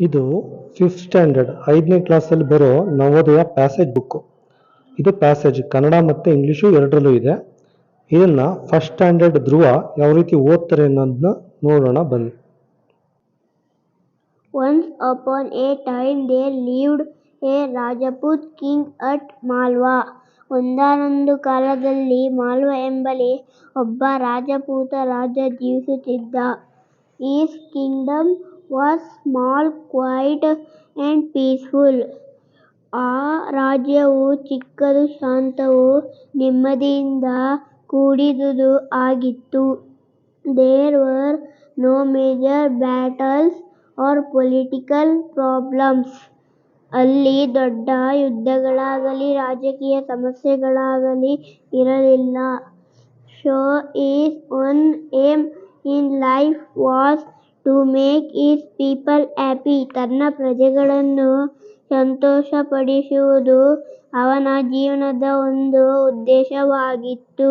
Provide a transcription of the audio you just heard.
ಇದು fifth standard ಐದನೇ ಕ್ಲಾಸಲ್ಲಿ ಬರೋ ನವೋದಯ ಪ್ಯಾಸೇಜ್ ಬುಕ್ಕು ಇದು ಪ್ಯಾಸೇಜ್ ಕನ್ನಡ ಮತ್ತು ಇಂಗ್ಲೀಷು ಎರಡರಲ್ಲೂ ಇದೆ. ಇದನ್ನು ಫಸ್ಟ್ ಸ್ಟ್ಯಾಂಡರ್ಡ್ ಧ್ರುವ ಯಾವ ರೀತಿ ಓದ್ತಾರೆ ಅನ್ನೋದನ್ನ ನೋಡೋಣ ಬನ್ನಿ. Once upon a time there lived a Rajput king at Malwa. ಒಂದಾನೊಂದು ಕಾಲದಲ್ಲಿ ಮಾಲ್ವ ಎಂಬಲ್ಲಿ ಒಬ್ಬ ರಾಜಪೂತ ರಾಜ ಜೀವಿಸುತ್ತಿದ್ದ. His kingdom was small quiet and peaceful ಆ ರಾಜ್ಯವು ಚಿಕ್ಕದು, ಶಾಂತವೂ, ನೆಮ್ಮದಿಯಿಂದ ಕೂಡಿದುದು ಆಗಿತ್ತು. There were no major battles or political problems ಅಲ್ಲಿ ದೊಡ್ಡ ಯುದ್ಧಗಳಾಗಲಿ, ರಾಜಕೀಯ ಸಮಸ್ಯೆಗಳಾಗಲಿ ಇರಲಿಲ್ಲ. So his one aim in life was to make his people happy ತನ್ನ ಪ್ರಜೆಗಳನ್ನು ಸಂತೋಷಪಡಿಸುವುದು ಅವನ ಜೀವನದ ಒಂದು ಉದ್ದೇಶವಾಗಿತ್ತು.